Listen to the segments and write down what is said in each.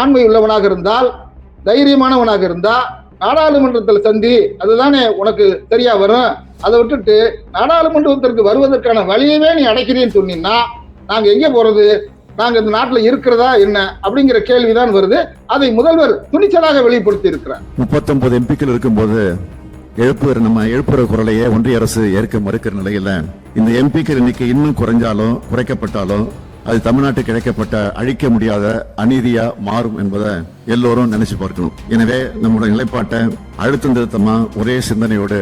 ஆண்மை உள்ளவனாக இருந்தால் தைரியமானவனாக இருந்தா நாடாளுமன்றத்தில் சந்தி அதுதானே உனக்கு சரியா வரும். அதை விட்டுட்டு நாடாளுமன்றத்திற்கு வருவதற்கான வழியவே நீ அடைக்கிறேன்னு சொன்னீங்கன்னா நாங்க எங்க போறது? நாங்க இந்த நாட்டுல இருக்கிறதா என்ன? அப்படிங்கிற கேள்விதான் வருது. அதை முதல்வர் துணிச்சலாக வெளிப்படுத்தி இருக்கிறார். முப்பத்தொன்பது எம்பிக்கள் இருக்கும்போது எழுப்புற நம்ம எழுப்புற குரலையே ஒன்றிய அரசு ஏற்க மறுக்கிற நிலையில இந்த எம்பிக்கள் எண்ணிக்கை இன்னும் குறைஞ்சாலும் குறைக்கப்பட்டாலும் அது தமிழ்நாட்டுக்கு கிடைக்கப்பட்ட அழிக்க முடியாத அநீதியா மாறும் என்பதை எல்லோரும் நினைச்சு பார்க்கணும். எனவே நம்முடைய நிலைப்பாட்டை அழுத்தம் திருத்தமா ஒரே சிந்தனையோடு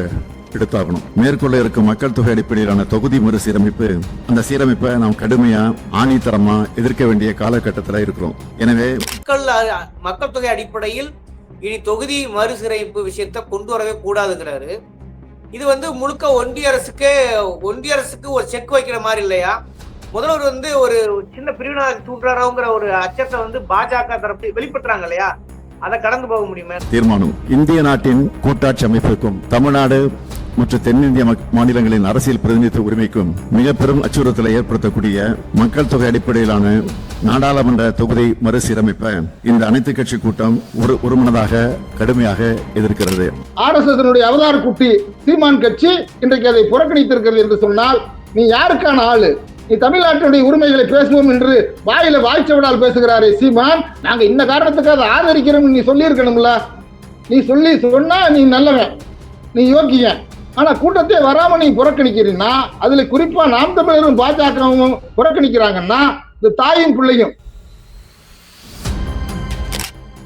எடுத்தாகணும். மேற்கொள்ள இருக்கும் மக்கள் தொகை அடிப்படையிலான தொகுதி மறுசீரமைப்பு அந்த சீரமைப்பை நாம் கடுமையா ஆணித்தரமா எதிர்க்க வேண்டிய காலகட்டத்தில் இருக்கிறோம். எனவே மக்கள் மக்கள் தொகை அடிப்படையில் இனி தொகுதி மறுசீரமைப்பு விஷயத்தை கொண்டு வரவே கூடாதுங்கிறாரு. இது வந்து முழுக்க ஒன்றிய அரசுக்கு ஒன்றிய அரசுக்கு ஒரு செக் வைக்கிற மாதிரி இல்லையா? முதல்வர் வந்து ஒரு சின்ன பிரிவினை தூண்டுறாரோங்கிற ஒரு அச்சத்தை வந்து பாஜக தரப்பு வெளிப்படுத்துறாங்க இல்லையா? அதை கடந்து போக முடியுமா? தீர்மானம். இந்திய நாட்டின் கூட்டாட்சி அமைப்பிற்கும் தமிழ்நாடு மற்றும் தென்னிந்திய மக்- மாநிலங்களின் அரசியல் பிரதிநிதித்துவ உரிமைக்கும் மிக பெரும் அச்சுறுத்தலை ஏற்படுத்தக்கூடிய மக்கள் தொகை அடிப்படையிலான நாடாளுமன்ற தொகுதி மறுசீரமைப்பை இந்த அனைத்து கட்சி கூட்டம் ஒரு ஒருமனதாக கடுமையாக எதிர்க்கிறது. ஆர் எஸ் எஸ் அவதார குட்டி சீமான் கட்சி இன்றைக்கு அதை புறக்கணித்திருக்கிறது என்று சொன்னால் நீ யாருக்கான ஆளு? தமிழ்நாட்டினுடைய உரிமைகளை பேசுவோம் என்று வாயில வாய்ச்சவடால் பேசுகிறாரே சீமான். நாங்க இந்த காரணத்துக்கு அதை ஆதரிக்கிறோம் நீ சொல்லியிருக்கணும்ல. நீ சொல்லி சொன்னா நீ நல்லவன். நீ யோக்கிய ஆனா கூட்டத்தை வராம நீ புறக்கணிக்கிறீன்னா அதுல குறிப்பா நாம் தமிழரும் பாஜகவும் புறக்கணிக்கிறாங்கன்னா இந்த தாயும் பிள்ளையும்.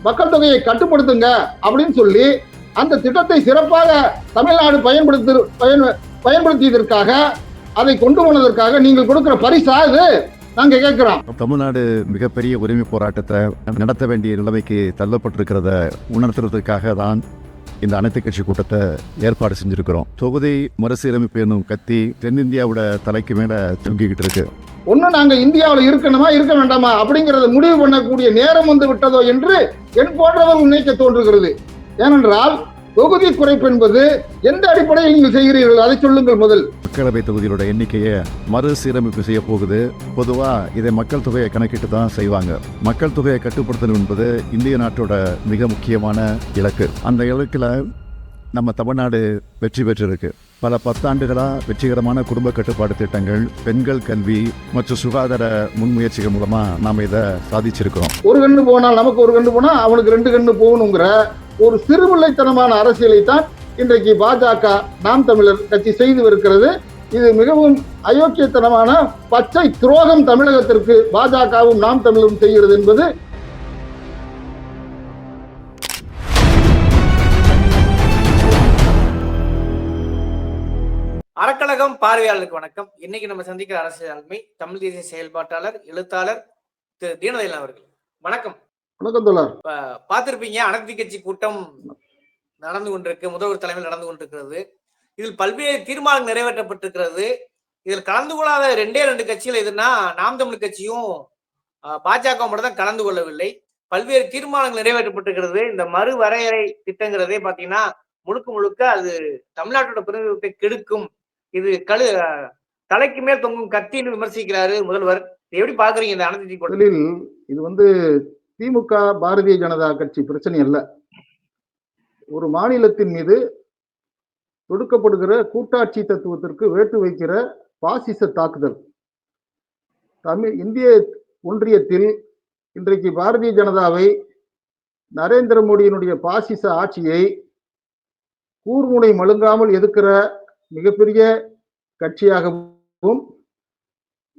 மக்கள் தொகையை கட்டுப்படுத்துங்க அப்படின்னு சொல்லி அந்த திட்டத்தை சிறப்பாக தமிழ்நாடு பயன்படுத்த பயன் பயன்படுத்தியதற்காக அதை கொண்டு போனதற்காக நீங்கள் கொடுக்கிற பரிசா இது? நாங்க கேட்கிறோம். தமிழ்நாடு மிகப்பெரிய உரிமை போராட்டத்தை நடத்த வேண்டிய நிலைமைக்கு தள்ளப்பட்டிருக்கிறத உணர்த்துறதுக்காக தான் இந்த அனைத்து கட்சி கூட்டத்தை ஏற்பாடு செஞ்சிருக்கிறோம். தொகுதி மறுசீரமைப்பு என்னும் கத்தி தென்னிந்தியாவோட தலைக்கு மேல தொங்கிக்கிட்டு இருக்கு. ஒண்ணு நாங்க இந்தியாவில் இருக்கணுமா இருக்க வேண்டாமா அப்படிங்கறத முடிவு பண்ணக்கூடிய நேரம் வந்து விட்டதோ என்று என் போன்றவர்கள் நினைக்க தோன்றுகிறது. ஏனென்றால் தொகுதி குறைப்பு என்பது எந்த அடிப்படையில் நீங்கள் செய்கிறீர்கள்? அதை சொல்லுங்கள் முதல். மக்களவை தொகுதிகளோட எண்ணிக்கையை மறுசீரமைப்பு செய்ய போகுது. பொதுவா இதை மக்கள் தொகையை கணக்கிட்டு தான் செய்வாங்க. மக்கள் தொகையை கட்டுப்படுத்தணும் என்பது இந்திய நாட்டோட மிக முக்கியமான இலக்கு. அந்த இலக்குல நம்ம தமிழ்நாடு வெற்றி பெற்றிருக்கு. பல பத்தாண்டுகளா வெற்றிகரமான குடும்ப கட்டுப்பாடு திட்டங்கள் பெண்கள் கல்வி மற்றும் சுகாதார முன்முயற்சிகள் மூலமா நாம இதை சாதிச்சிருக்கிறோம். ஒரு கண்ணு போனால் நமக்கு ஒரு கண்ணு போனா அவனுக்கு ரெண்டு கண்ணு போகணுங்கிற ஒரு சிறுபிள்ளைத்தனமான அரசியலை தான் இன்றைக்கு பாஜக நாம் தமிழர் கட்சி செய்து வருகிறது இது மிகவும் அயோக்கியத்தனமான பச்சை துரோகம் தமிழகத்திற்கு பாஜகவும் நாம் தமிழரும் செய்கிறது என்பது அறக்கழகம் பார்வையாளருக்கு வணக்கம். இன்னைக்கு நம்ம சந்திக்கிற அரசியல் தலைமை தமிழ் தேசிய செயல்பாட்டாளர் எழுத்தாளர் திரு தீனதயன் அவர்கள். வணக்கம். வணக்கம் தோழர். பார்த்திருப்பீங்க அனைத்து கட்சி கூட்டம் நடந்து கொண்டிருக்கு முதல்வர் தலைமையில் நடந்து கொண்டிருக்கிறது. இதில் பல்வேறு தீர்மானம் நிறைவேற்றப்பட்டிருக்கிறது. இதில் கலந்து கொள்ளாத ரெண்டே ரெண்டு கட்சிகள் எதுனா நாம் தமிழ் கட்சியும் பாஜக மட்டும் தான் கலந்து கொள்ளவில்லை. பல்வேறு தீர்மானங்கள் நிறைவேற்றப்பட்டிருக்கிறது. இந்த மறு வரையறை திட்டங்கிறதே பாத்தீங்கன்னா முழுக்க முழுக்க அது தமிழ்நாட்டோட பிரதிநிதித்துவத்தை கெடுக்கும். இது கழு தலைக்கு மேல் தொங்கும் கத்தின்னு விமர்சிக்கிறாரு முதல்வர். எப்படி பாக்குறீங்க இந்த அனைத்து முதலில் இது வந்து திமுக பாரதிய ஜனதா கட்சி பிரச்சனை அல்ல. ஒரு மாநிலத்தின் மீது தொடுக்கப்படுகிற கூட்டாட்சி தத்துவத்திற்கு வேட்டு வைக்கிற பாசிச தாக்குதல். தமிழ் இந்திய ஒன்றியத்தில் இன்றைக்கு பாரதிய ஜனதாவை நரேந்திர மோடியினுடைய பாசிச ஆட்சியை கூர்முனை மழுங்காமல் எதிர்க்கிற மிகப்பெரிய கட்சியாகவும்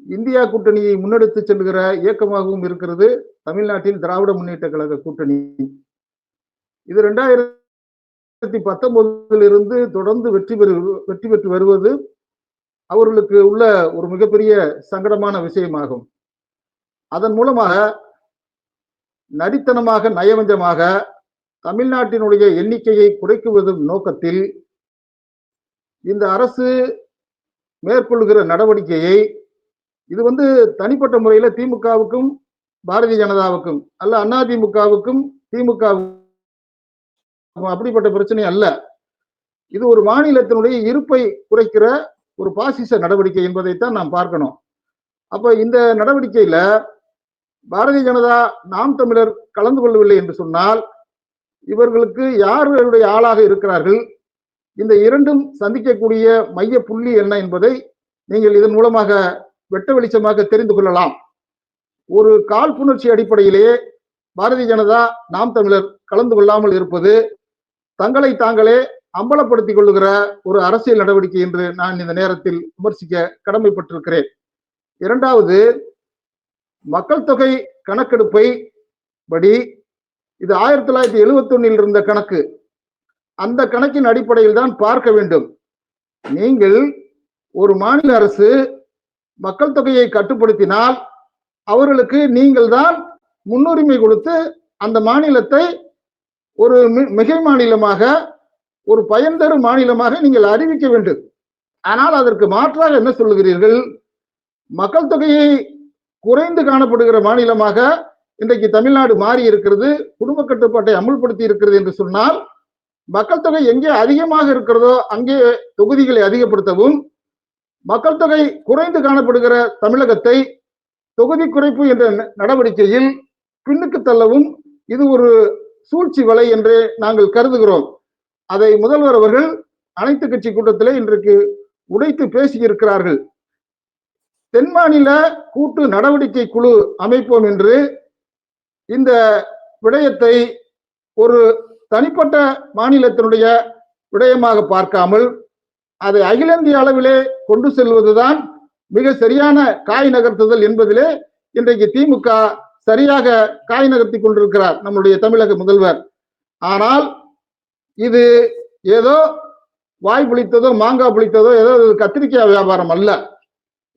இந்தியா கூட்டணியை முன்னெடுத்து செல்கிற இயக்கமாகவும் இருக்கிறது தமிழ்நாட்டில் திராவிட முன்னேற்ற கழக கூட்டணி. இது ரெண்டாயிரத்தி பத்தொன்பதிலிருந்து தொடர்ந்து வெற்றி பெறு வெற்றி பெற்று வருவது அவர்களுக்கு உள்ள ஒரு மிகப்பெரிய சங்கடமான விஷயமாகும். அதன் மூலமாக நடித்தனமாக நயவஞ்சமாக தமிழ்நாட்டினுடைய எண்ணிக்கையை குறைக்குவதன் நோக்கத்தில் இந்த அரசு மேற்கொள்கிற நடவடிக்கையை இது வந்து தனிப்பட்ட முறையில திமுகவுக்கும் பாரதிய ஜனதாவுக்கும் அல்ல அதிமுகவுக்கும் திமுகவுக்கும் அப்படிப்பட்ட பிரச்சனை அல்ல. இது ஒரு மாநிலத்தினுடைய இருப்பை குறைக்கிற ஒரு பாசிச நடவடிக்கை என்பதைத்தான் நாம் பார்க்கணும். அப்ப இந்த நடவடிக்கையில பாரதிய ஜனதா நாம் தமிழர் கலந்து கொள்ளவில்லை என்று சொன்னால் இவர்களுக்கு யாருடைய ஆளாக இருக்கிறார்கள்? இந்த இரண்டும் சந்திக்கக்கூடிய மைய புள்ளி என்ன என்பதை நீங்கள் இதன் மூலமாக வெட்ட வெளிச்சமாக தெரிந்து கொள்ளலாம். ஒரு காழ்ப்புணர்ச்சி அடிப்படையிலே பாரதிய ஜனதா நாம் தமிழர் கலந்து கொள்ளாமல் இருப்பது தங்களை தாங்களே அம்பலப்படுத்திக் கொள்ளுகிற ஒரு அரசியல் நடவடிக்கை என்று நான் இந்த நேரத்தில் விமர்சிக்க கடமைப்பட்டிருக்கிறேன். இரண்டாவது மக்கள் தொகை கணக்கெடுப்பை படி இது ஆயிரத்தி தொள்ளாயிரத்தி எழுபத்தி ஒன்னில் இருந்த கணக்கு. அந்த கணக்கின் அடிப்படையில் தான் பார்க்க வேண்டும். நீங்கள் ஒரு மாநில அரசு மக்கள் தொகையை கட்டுப்படுத்தினால் அவர்களுக்கு நீங்கள் தான் முன்னுரிமை கொடுத்து அந்த மாநிலத்தை ஒரு மிகை மாநிலமாக ஒரு பயன் தரும் மாநிலமாக நீங்கள் அறிவிக்க வேண்டும். ஆனால் அதற்கு மாற்றாக என்ன சொல்லுகிறீர்கள்? மக்கள் தொகையை குறைந்து காணப்படுகிற மாநிலமாக இன்றைக்கு தமிழ்நாடு மாறி இருக்கிறது குடும்ப கட்டுப்பாட்டை அமுல்படுத்தி இருக்கிறது என்று சொன்னால் மக்கள் தொகை எங்கே அதிகமாக இருக்கிறதோ அங்கே தொகுதிகளை அதிகப்படுத்தவும் மக்கள் தொகை குறைந்து காணப்படுகிற தமிழகத்தை தொகுதி குறைப்பு என்ற ந- நடவடிக்கையில் பின்னுக்கு தள்ளவும் இது ஒரு சூழ்ச்சி வலை என்று நாங்கள் கருதுகிறோம். அதை முதல்வர் அவர்கள் அனைத்து கட்சி கூட்டத்திலே இன்றைக்கு உடைத்து பேசியிருக்கிறார்கள். தென் மாநில கூட்டு நடவடிக்கை குழு அமைப்போம் என்று இந்த விடயத்தை ஒரு தனிப்பட்ட மாநிலத்தினுடைய விடயமாக பார்க்காமல் அதை அகில இந்திய அளவிலே கொண்டு செல்வதுதான் மிக சரியான காய் நகர்த்துதல் என்பதிலே இன்றைக்கு திமுக சரியாக காய் நகர்த்தி கொண்டிருக்கிறார் நம்முடைய தமிழக முதல்வர். ஆனால் இது ஏதோ வாய் புளித்ததோ மாங்காய் புளித்ததோ ஏதோ கத்திரிக்காய் வியாபாரம் அல்ல.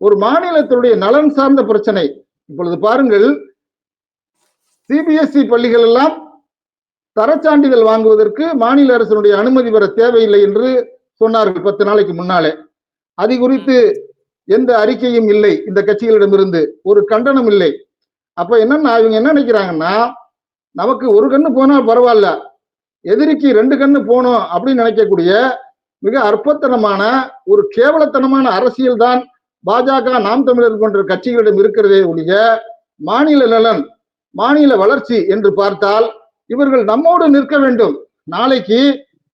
ஒரு மாநிலத்தினுடைய நலன் சார்ந்த பிரச்சனை. இப்பொழுது பாருங்கள் சிபிஎஸ்இ பள்ளிகள் எல்லாம் தரச்சான்றிதழ் வாங்குவதற்கு மாநில அரசினுடைய அனுமதி பெற தேவையில்லை என்று சொன்னார்கள் பத்து நாளைக்கு முன்னாலே. அது குறித்து எந்த அறிக்கையும் இல்லை. இந்த கட்சிகளிடமிருந்து ஒரு கண்டனம் இல்லை. அப்ப என்னன்னா இவங்க என்ன நினைக்கிறாங்கன்னா நமக்கு ஒரு கண்ணு போனா பரவாயில்ல. எதிரிக்கு ரெண்டு கண்ணு போனோம் அப்படின்னு நினைக்கக்கூடிய மிக அற்பத்தனமான ஒரு கேவலத்தனமான அரசியல் தான் பாஜக நாம் தமிழர் போன்ற கட்சிகளிடம் இருக்கிறதே ஒழிய மாநில நலன் மாநில வளர்ச்சி என்று பார்த்தால் இவர்கள் நம்மோடு நிற்க வேண்டும். நாளைக்கு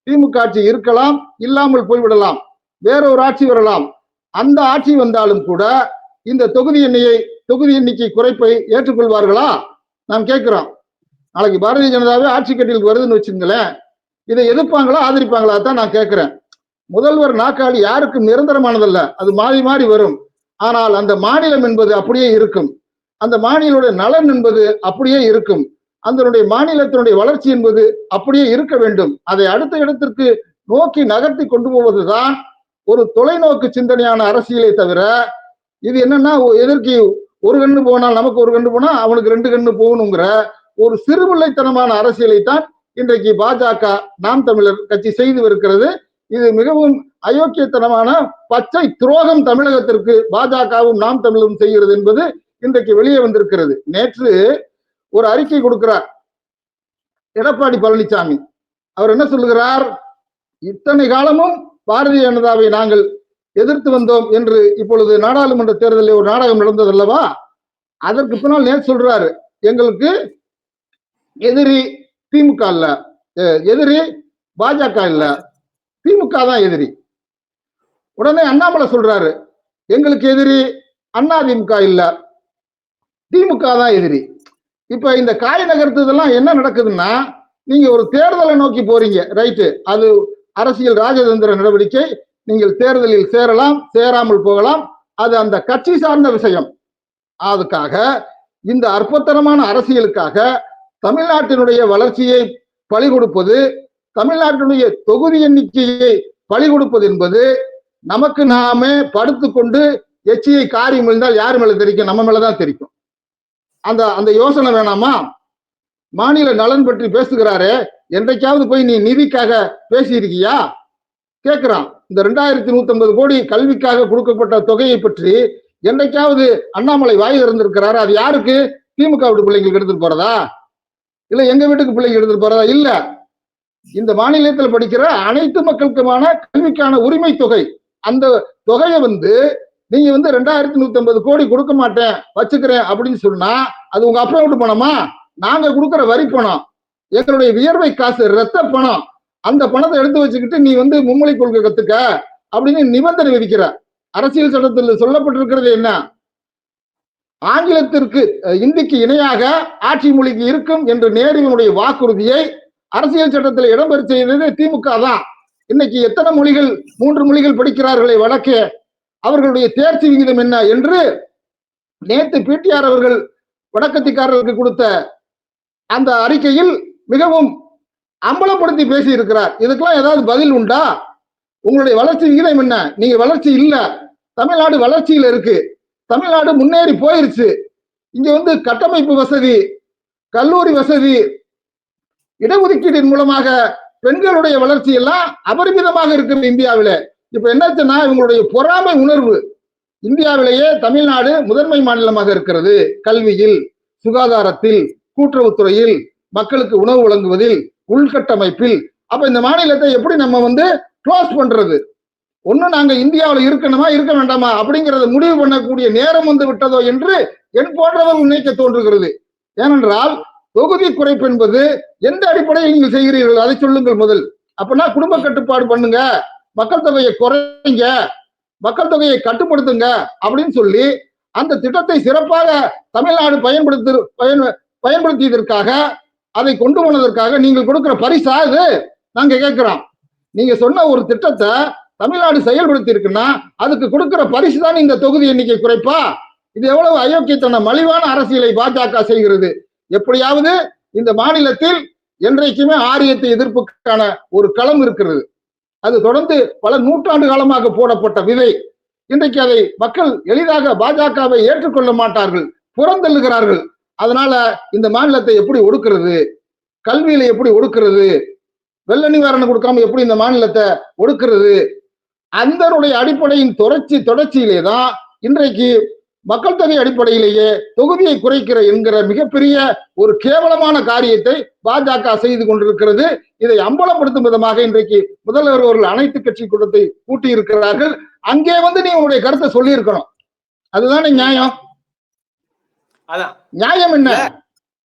திமுக ஆட்சி இருக்கலாம் இல்லாமல் போய்விடலாம். வேற ஒரு ஆட்சி வரலாம். அந்த ஆட்சி வந்தாலும் கூட இந்த தொகுதி எண்ணியை தொகுதி எண்ணிக்கை குறைப்பை ஏற்றுக்கொள்வார்களா? நாம் கேட்கிறோம். நாளைக்கு பாரதிய ஜனதாவே ஆட்சி கட்டிலுக்கு வருதுன்னு வச்சுங்களேன் இதை எதிர்ப்பாங்களா ஆதரிப்பாங்களா தான் நான் கேட்கிறேன். முதல்வர் நாக்காளி யாருக்கும் நிரந்தரமானதல்ல. அது மாறி மாறி வரும். ஆனால் அந்த மாநிலம் என்பது அப்படியே இருக்கும். அந்த மாநிலோட நலன் என்பது அப்படியே இருக்கும். அதனுடைய மாநிலத்தினுடைய வளர்ச்சி என்பது அப்படியே இருக்க வேண்டும். அதை அடுத்த இடத்திற்கு நோக்கி நகர்த்தி கொண்டு போவதுதான் ஒரு தொலைநோக்கு சிந்தனையான அரசியலை தவிர இது என்னன்னா எதற்கு ஒரு கண்ணு போனால் நமக்கு ஒரு கண்ணு போனா அவனுக்கு ரெண்டு கண்ணு போகணுங்கிற ஒரு சிறுபிள்ளைத்தனமான அரசியலை தான் இன்றைக்கு பாஜக நாம் தமிழர் கட்சி செய்து வருகிறது. இது மிகவும் அயோக்கியத்தனமான பச்சை துரோகம் தமிழகத்திற்கு பாஜகவும் நாம் தமிழரும் செய்கிறது என்பது இன்றைக்கு வெளியே வந்திருக்கிறது. நேற்று ஒரு அறிக்கை கொடுக்கிறார். எடப்பாடி பழனிசாமி அவர் என்ன சொல்லுகிறார்? இத்தனை காலமும் பாரதிய ஜனதாவை நாங்கள் எதிர்த்து வந்தோம் என்று இப்பொழுது நாடாளுமன்ற தேர்தலில் ஒரு நாடகம் நடந்தது அல்லவா அதற்கு பின்னால் நேற்று சொல்றாரு. எங்களுக்கு எதிரி திமுக இல்ல எதிரி பாஜக இல்ல. திமுக தான் எதிரி. உடனே அண்ணாமலை சொல்றாரு. எங்களுக்கு எதிரி அண்ணா திமுக இல்ல. திமுக தான் எதிரி. இப்ப இந்த காய் நகர்த்ததெல்லாம் என்ன நடக்குதுன்னா நீங்க ஒரு தேர்தலை நோக்கி போறீங்க. ரைட்டு. அது அரசியல் ராஜதந்திர நடவடிக்கை. நீங்கள் தேர்தலில் சேரலாம் சேராமல் போகலாம். அது அந்த கட்சி சார்ந்த விஷயம். அதுக்காக இந்த அற்பத்தனமான அரசியலுக்காக தமிழ்நாட்டினுடைய வளர்ச்சியை பழி கொடுப்பது தமிழ்நாட்டினுடைய தொகுதி எண்ணிக்கையை பலி கொடுப்பது என்பது நமக்கு நாமே படுத்துக்கொண்டு எச்சியை காரி விழுந்தால் யார் மேல தெரிக்கும்? நம்ம மேலதான் தெரிக்கும். அந்த அந்த யோசனை வேணாமா? மாநில நலன் பற்றி பேசுகிறாரே என்றைக்காவது போய் நீ நிதிக்காக பேசியிருக்கியா? கேட்கிறான் இந்த ரெண்டாயிரத்தி நூத்தி ஐம்பது கோடி கல்விக்காக கொடுக்கப்பட்ட தொகையை பற்றி என்றைக்காவது அண்ணாமலை வாய் திறந்திருக்கிறாரு அது யாருக்கு? திமுக வீட்டு பிள்ளைங்களுக்கு எடுத்துட்டு போறதா? இல்ல எங்க வீட்டுக்கு பிள்ளைங்க எடுத்துட்டு போறதா? இல்ல. இந்த மாநிலத்தில் படிக்கிற அனைத்து மக்களுக்குமான கல்விக்கான உரிமை தொகை அந்த தொகையை வந்து நீங்க வந்து ரெண்டாயிரத்தி நூத்தி ஐம்பது கோடி கொடுக்க மாட்டேன் வச்சுக்கிறேன் அப்படின்னு சொன்னா அது உங்க அப்பா பணமா? நாங்க கொடுக்குற வரி பணம் எங்களுடைய வியர்வை காசு ரத்த பணம் அந்த பணத்தை எடுத்து வச்சுக்கிட்டு நீ வந்து மும்மொழி கொள்கை கத்துக்க அப்படின்னு நிபந்தனை விதிக்கிற. அரசியல் சட்டத்தில் சொல்லப்பட்டிருக்கிறது என்ன? ஆங்கிலத்திற்கு இந்திக்கு இணையாக ஆட்சி மொழிக்கு இருக்கும் என்று நேருவினுடைய வாக்குறுதியை அரசியல் சட்டத்தில் இடம்பெற செய்தது திமுக தான். இன்னைக்கு எத்தனை மொழிகள் மூன்று மொழிகள் படிக்கிறார்களே வடக்கே அவர்களுடைய தேர்ச்சி விகிதம் என்ன என்று நேத்து பிடிஆர் அவர்கள் வடக்கத்திக்காரர்களுக்கு கொடுத்த அந்த அறிக்கையில் மிகவும் அம்பலப்படுத்தி பேசி இருக்கிறார் இதுக்கெல்லாம் ஏதாவது பதில் உண்டா? உங்களுடைய வளர்ச்சி விகிதம் என்ன? நீங்க வளர்ச்சி இல்ல. தமிழ்நாடு வளர்ச்சியில இருக்கு. தமிழ்நாடு முன்னேறி போயிருச்சு. இங்க வந்து கட்டமைப்பு வசதி கல்லூரி வசதி இடஒதுக்கீட்டின் மூலமாக பெண்களுடைய வளர்ச்சி எல்லாம் அபரிமிதமாக இருக்குது இந்தியாவில. இப்ப என்னாச்சுன்னா இவங்களுடைய பொறாமை உணர்வு இந்தியாவிலேயே தமிழ்நாடு முதன்மை மாநிலமாக இருக்கிறது. கல்வியில் சுகாதாரத்தில் கூட்டுறவுத்துறையில் மக்களுக்கு உணவு வழங்குவதில் உள்கட்டமைப்பில். அப்ப இந்த மாநிலத்தை எப்படி நம்ம வந்து க்ளோஸ் பண்றது? ஒன்னும் நாங்க இந்தியாவில் இருக்கணுமா இருக்க வேண்டாமா? அப்படிங்கறத முடிவு பண்ணக்கூடிய நேரம் வந்து விட்டதோ என்று என் போன்றவர் நினைக்க தோன்றுகிறது. ஏனென்றால் தொகுதி குறைப்பு என்பது எந்த அடிப்படையில் நீங்கள் செய்கிறீர்கள்? அதை சொல்லுங்கள் முதல். அப்படின்னா குடும்ப கட்டுப்பாடு பண்ணுங்க. மக்கள் தொகையை குறைங்க மக்கள் தொகையை கட்டுப்படுத்துங்க அப்படின்னு சொல்லி அந்த திட்டத்தை சிறப்பாக தமிழ்நாடு பயன்படுத்து பயன் பயன்படுத்தியதற்காக அதை கொண்டு போனதற்காக நீங்கள் கொடுக்கிற பரிசா இது? நாங்க கேட்கிறோம் நீங்க சொன்ன ஒரு திட்டத்தை தமிழ்நாடு செயல்படுத்தி இருக்குன்னா அதுக்கு கொடுக்கிற பரிசு தான் இந்த தொகுதி எண்ணிக்கை குறைப்பா? இது எவ்வளவு அயோக்கியத்தன மலிவான அரசியலை பாஜக செய்கிறது? எப்படியாவது இந்த மாநிலத்தில் என்றைக்குமே ஆரியத்தை எதிர்ப்புக்கான ஒரு களம் இருக்கிறது. அது தொடர்ந்து பல நூற்றாண்டு காலமாக போடப்பட்ட விதை. இன்றைக்கு அதை மக்கள் எளிதாக பாஜகவை ஏற்றுக்கொள்ள மாட்டார்கள் புறந்தள்ளுகிறார்கள். அதனால இந்த மாநிலத்தை எப்படி ஒடுக்கிறது? கல்வியில எப்படி ஒடுக்கிறது? வெள்ள நிவாரணம் கொடுக்காம எப்படி இந்த மாநிலத்தை ஒடுக்கிறது? அந்தனுடைய அடிப்படையின் தொடர்ச்சி தொடர்ச்சியிலே தான் இன்றைக்கு மக்கள் தொகை அடிப்படையிலேயே தொகுதியை குறைக்கிற என்கிற மிகப்பெரிய ஒரு கேவலமான காரியத்தை பாஜக செய்து கொண்டிருக்கிறது. இதை அம்பலப்படுத்தும் விதமாக இன்றைக்கு முதல்வர் அவர்கள் அனைத்து கட்சி கூட்டத்தை கூட்டி இருக்கிறார்கள் அங்கே வந்து நீ உன்னுடைய கருத்தை சொல்லி இருக்கணும் அதுதானே நியாயம். அதான். நியாயம் என்ன?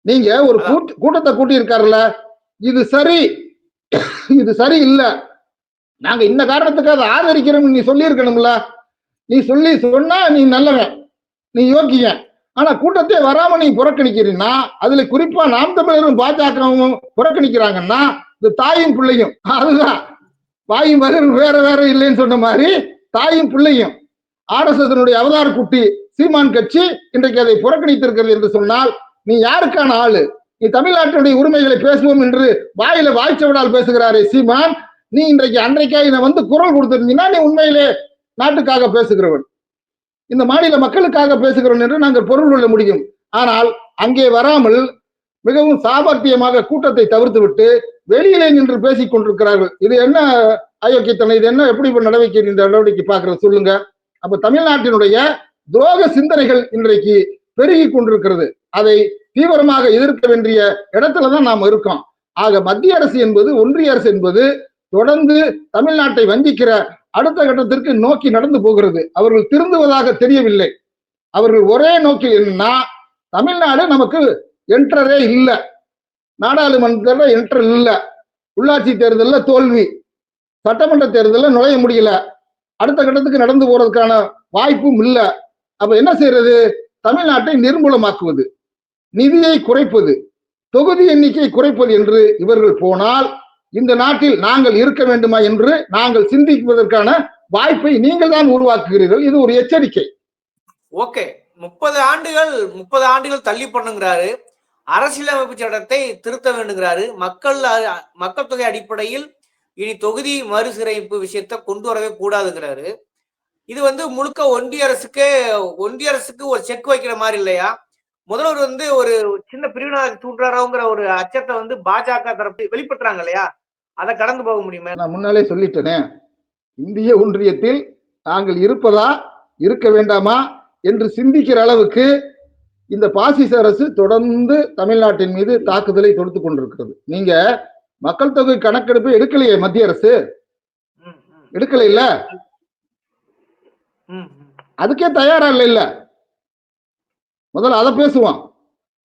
நீங்க ஒரு கூட்ட- கூட்டத்தை கூட்டி இருக்காருல்ல இது சரி. இது சரி இல்ல. நாங்க இந்த காரணத்துக்கு அதை ஆதரிக்கிறோம் நீ சொல்லி இருக்கணும்ல நீ சொல்லி சொன்னா நீ நல்லவன். நீ யோக்கியன் ஆனா கூட்டத்தை வராம நீ புறக்கணிக்கிறீன்னா அதுல குறிப்பா நாம் தமிழரும் பாஜகவும் புறக்கணிக்கிறாங்கன்னா இந்த தாயும் பிள்ளையும். அதுதான். வாயும் மகன் வேற வேற இல்லைன்னு சொன்ன மாதிரி தாயும் பிள்ளையும். ஆர்எஸ்எஸ் அவதார குட்டி சீமான் கட்சி இன்றைக்கு அதை புறக்கணித்திருக்கிறது என்று சொன்னால் நீ யாருக்கான ஆளு? நீ தமிழ்நாட்டினுடைய உரிமைகளை பேசுவோம் என்று வாயில வாய்ச்சவடால் பேசுகிறாரே சீமான். நீ இன்றைக்கு அன்றைக்காக இதை வந்து குரல் கொடுத்திருந்தீங்கன்னா நீ உண்மையிலே நாட்டுக்காக பேசுகிறவன். இந்த மாநில மக்களுக்காக பேசுகிறோம் என்று நாங்கள் பொருள் கொள்ள முடியும். ஆனால் அங்கே வராமல் மிகவும் சாமர்த்தியமாக கூட்டத்தை தவிர்த்து விட்டு வெளியிலே நின்று பேசிக் கொண்டிருக்கிறார்கள். இது என்ன அயோக்கியத்தனை இது என்ன எப்படி நடவடிக்கை இந்த நடவடிக்கை பார்க்கறது சொல்லுங்க. அப்ப தமிழ்நாட்டினுடைய துரோக சிந்தனைகள் இன்றைக்கு பெருகி கொண்டிருக்கிறது. அதை தீவிரமாக எதிர்க்க வேண்டிய இடத்துலதான் நாம் இருக்கோம். ஆக மத்திய அரசு என்பது ஒன்றிய அரசு என்பது தொடர்ந்து தமிழ்நாட்டை வஞ்சிக்கிற அடுத்த கட்டத்திற்கு நோக்கி நடந்து போகிறது. அவர்கள் திருந்துவதாக தெரியவில்லை. அவர்கள் ஒரே நோக்கில் என்னன்னா தமிழ்நாடு நமக்கு என்ட்ரரே இல்லை. நாடாளுமன்றத்தில் என்ட்ரு இல்லை. உள்ளாட்சி தேர்தலில் தோல்வி. சட்டமன்ற தேர்தலில் நுழைய முடியல. அடுத்த கட்டத்துக்கு நடந்து போறதுக்கான வாய்ப்பும் இல்லை. அப்ப என்ன செய்யறது? தமிழ்நாட்டை நிர்மூலமாக்குவது. நிதியை குறைப்பது. தொகுதி எண்ணிக்கை குறைப்பது என்று இவர்கள் போனால் இந்த நாட்டில் நாங்கள் இருக்க வேண்டுமா என்று நாங்கள் சிந்திப்பதற்கான வாய்ப்பை நீங்கள் தான் உருவாக்குகிறீர்கள். இது ஒரு எச்சரிக்கை. ஓகே. முப்பது ஆண்டுகள் முப்பது ஆண்டுகள் தள்ளி பண்ணுங்கிறாரு. அரசியலமைப்பு சட்டத்தை திருத்த வேண்டுங்கிறாரு. மக்கள் மக்கள் தொகை அடிப்படையில் இனி தொகுதி மறுசீரமைப்பு விஷயத்தை கொண்டு வரவே கூடாதுங்கிறாரு. இது வந்து முழுக்க ஒன்றிய அரசுக்கு ஒன்றிய அரசுக்கு ஒரு செக் வைக்கிற மாதிரி இல்லையா? முதல்வர் வந்து ஒரு சின்ன பிரிவினை தூண்டுறாரோங்கிற ஒரு அச்சத்தை வந்து பாஜக தரப்பு வெளிப்படுத்துறாங்க இல்லையா? அதை கடந்து போக முடியுமா? நான் முன்னாலே சொல்லிட்டேனே. இந்திய ஒன்றியத்தில் நாங்கள் இருப்பதா இருக்க வேண்டாமா என்று சிந்திக்கிற அளவுக்கு இந்த பாசிச அரசு தொடர்ந்து தமிழ்நாட்டின் மீது தாக்குதலை தொடுத்து கொண்டிருக்கிறது. நீங்க மக்கள் தொகை கணக்கெடுப்பு எடுக்கலையே மத்திய அரசு? எடுக்கல இல்ல. அதுக்கே தயாரா இல்ல இல்ல. முதல்ல அதை பேசுவான்.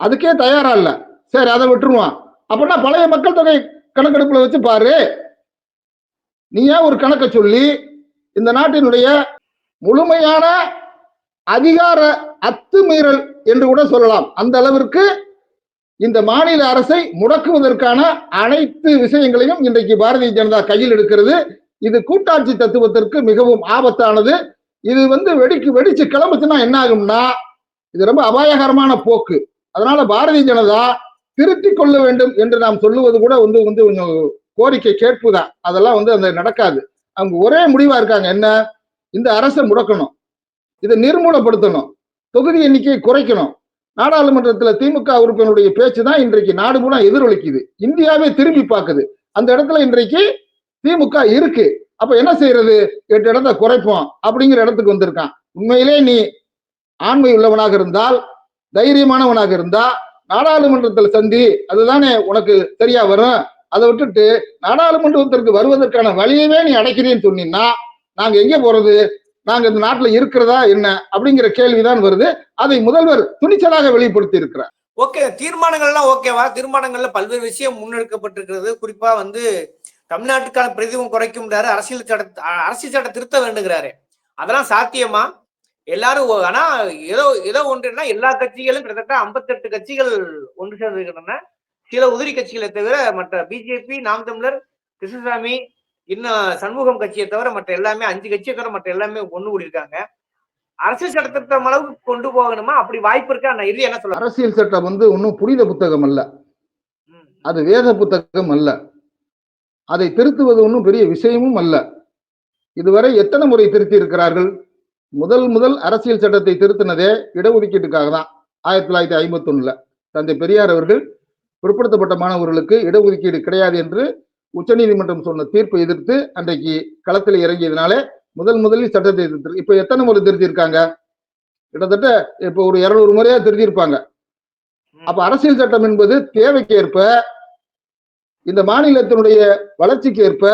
அதுக்கே தயாரா இல்ல. சரி அதை விட்டுருவான். அப்படின்னா பழைய மக்கள் தொகை கணக்கெடுப்புல வச்சு பாரு. நீ ஏன் ஒரு கணக்கை சொல்லி இந்த நாட்டினுடைய முழுமையான அதிகார அத்துமீறல் என்று கூட சொல்லலாம். அந்த அளவிற்கு இந்த மாநில அரசை முடக்குவதற்கான அனைத்து விஷயங்களையும் இன்றைக்கு பாரதிய ஜனதா கையில் எடுக்கிறது. இது கூட்டாட்சி தத்துவத்திற்கு மிகவும் ஆபத்தானது. இது வந்து வெடிக்கு வெடிச்சு கிளம்புச்சுன்னா என்ன ஆகும்னா இது ரொம்ப அபாயகரமான போக்கு. அதனால பாரதிய ஜனதா திருத்தி கொள்ள வேண்டும் என்று நாம் சொல்லுவது கூட வந்து வந்து கொஞ்சம் கோரிக்கை கேட்புதான் அதெல்லாம் வந்து அந்த நடக்காது. அவங்க ஒரே முடிவா இருக்காங்க. என்ன? இந்த அரசை முடக்கணும். இதை நிர்மூலப்படுத்தணும். தொகுதி எண்ணிக்கையை குறைக்கணும். நாடாளுமன்றத்துல திமுக உறுப்பினருடைய பேச்சு தான் இன்றைக்கு நாடு பூரா எதிரொலிக்குது. இந்தியாவே திரும்பி பார்க்குது. அந்த இடத்துல இன்றைக்கு திமுக இருக்கு. அப்ப என்ன செய்யறது? எட்டு இடத்த குறைப்போம் அப்படிங்கிற இடத்துக்கு வந்திருக்கான். உண்மையிலே நீ ஆண்மை உள்ளவனாக இருந்தால் தைரியமானவனாக இருந்தா நாடாளுமன்றத்துல சந்தி அதுதானே உனக்கு சரியா வரும். அதை விட்டுட்டு நாடாளுமன்றத்திற்கு வருவதற்கான வழியவே நீ அடைக்கிறேன்னு சொன்னீங்கன்னா நாங்க எங்க போறது? நாங்க இந்த நாட்டுல இருக்கிறதா என்ன? அப்படிங்கிற கேள்விதான் வருது. அதை முதல்வர் துணிச்சலாக வெளிப்படுத்தி இருக்கிறார். ஓகே தீர்மானங்கள்லாம் ஓகேவா? தீர்மானங்கள்ல பல்வேறு விஷயம் முன்னெடுக்கப்பட்டிருக்கிறது. குறிப்பா வந்து தமிழ்நாட்டுக்கான பிரதிவும் குறைக்கும்ன்றாரு. அரசியல் சட்ட அரசியல் சட்ட திருத்த வேண்டுகிறாரு. அதெல்லாம் சாத்தியமா? எல்லாரும் ஆனா ஏதோ ஏதோ ஒன்றுன்னா எல்லா கட்சிகளும் கிட்டத்தட்ட 58 கட்சிகள் ஒன்று சேர்ந்திருக்கின்றன சில உதிரி கட்சிகளை தவிர மற்ற பிஜேபி நாம் தமிழர் கிருஷ்ணசாமி இன்னும் சண்முகம் கட்சியை தவிர மற்ற எல்லாமே அஞ்சு கட்சியை தவிர மற்ற எல்லாமே ஒண்ணு கூடி இருக்காங்க அரசியல் சட்ட திருத்தம் அளவுக்கு கொண்டு போகணுமா? அப்படி வாய்ப்பு இருக்கா? நான் இது என்ன சொல்ல அரசியல் சட்டம் வந்து ஒன்றும் புனித புத்தகம் அல்ல. அது வேத புத்தகம் அல்ல. அதை திருத்துவது ஒன்றும் பெரிய விஷயமும் அல்ல. இதுவரை எத்தனை முறை திருத்தி இருக்கிறார்கள் முதல் முதல் அரசியல் சட்டத்தை திருத்தினதே இடஒதுக்கீட்டுக்காக தான் ஆயிரத்தி தொள்ளாயிரத்தி ஐம்பத்தி ஒண்ணுல தந்தை பெரியார் அவர்கள் பிற்படுத்தப்பட்ட மாணவர்களுக்கு இடஒதுக்கீடு கிடையாது என்று உச்சநீதிமன்றம் சொன்ன தீர்ப்பை எதிர்த்து அன்றைக்கு களத்தில் இறங்கியதுனாலே முதல் முதலில் சட்டத்தை எதிர்த்து இப்ப எத்தனை முறை திருத்தியிருக்காங்க? கிட்டத்தட்ட இப்ப ஒரு இருநூறு முறையா திருத்தியிருப்பாங்க. அப்ப அரசியல் சட்டம் என்பது தேவைக்கேற்ப இந்த மாநிலத்தினுடைய வளர்ச்சிக்கு ஏற்ப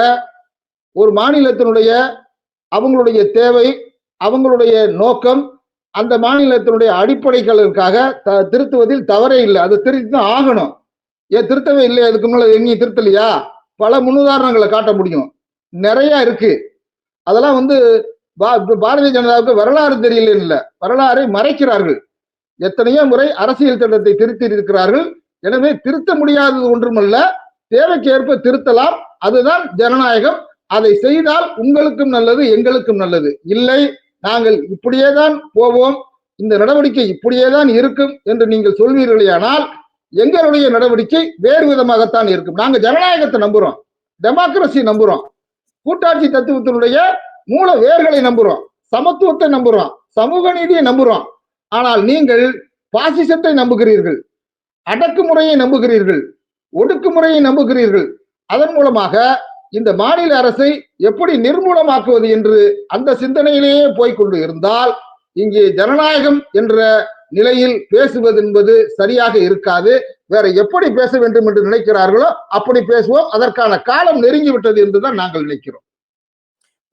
ஒரு மாநிலத்தினுடைய அவங்களுடைய தேவை அவங்களுடைய நோக்கம் அந்த மாநிலத்தினுடைய அடிப்படைகளுக்காக த- திருத்துவதில் தவறே இல்லை. அது திருத்தி தான் ஆகணும். ஏன் திருத்தவே இல்லை அதுக்கு முன்னால எங்கேயும் திருத்தலையா? பல முன்னுதாரணங்களை காட்ட முடியும். நிறைய இருக்கு. அதெல்லாம் வந்து பா- பாரதிய ஜனதாவுக்கு வரலாறு தெரியல இல்லை. வரலாறை மறைக்கிறார்கள். எத்தனையோ முறை அரசியல் சட்டத்தை திருத்தி இருக்கிறார்கள் எனவே திருத்த முடியாதது ஒன்றுமல்ல. தேவைக்கேற்ப திருத்தலாம். அதுதான் ஜனநாயகம். அதை செய்தால் உங்களுக்கும் நல்லது எங்களுக்கும் நல்லது. இல்லை நாங்கள் இப்படியே தான் போவோம். இந்த நடவடிக்கை இப்படியே தான் இருக்கும் என்று நீங்கள் சொல்வீர்களேயானால் எங்களுடைய நடவடிக்கை வேறு விதமாகத்தான் இருக்கும். நாங்கள் ஜனநாயகத்தை நம்புறோம். டெமோக்ரஸி நம்புறோம். கூட்டாட்சி தத்துவத்தினுடைய மூல வேர்களை நம்புறோம். சமத்துவத்தை நம்புறோம். சமூக நீதியை நம்புறோம். ஆனால் நீங்கள் பாசிசத்தை நம்புகிறீர்கள். அடக்குமுறையை நம்புகிறீர்கள். ஒடுக்குமுறையை நம்புகிறீர்கள். அதன் மூலமாக இந்த மாநில அரசை எப்படி நிர்மூலமாக்குவது என்று அந்த சிந்தனையிலேயே போய்க்கொண்டு இருந்தால் இங்கே ஜனநாயகம் என்ற நிலையில் பேசுவது என்பது சரியாக இருக்காது. வேற எப்படி பேச வேண்டும் என்று நினைக்கிறார்களோ அப்படி பேசுவோம். அதற்கான காலம் நெருங்கி விட்டது என்றுதான் நாங்கள் நினைக்கிறோம்.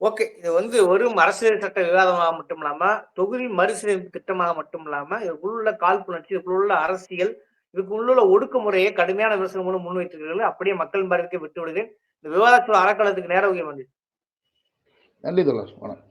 ஓகே இது வந்து வெறும் அரசியல் சட்ட விவாதமாக மட்டும் இல்லாம தொகுதி மறுசீரமைப்பு திட்டமாக மட்டும் இல்லாம இதுக்குள்ள காழ்ப்புணர்ச்சி இதுக்குள்ள அரசியல் இதுக்கு இதுக்குள்ள ஒடுக்குமுறையை கடுமையான விமர்சனம் மூலம் வைத்திருக்கிறீர்கள் அப்படியே மக்கள் பார்வைக்கு விட்டு விடுகிறேன் இந்த விவாதத்தில் அறக்கலத்துக்கு நேர உயர் வந்து நன்றி தோழர். வணக்கம்.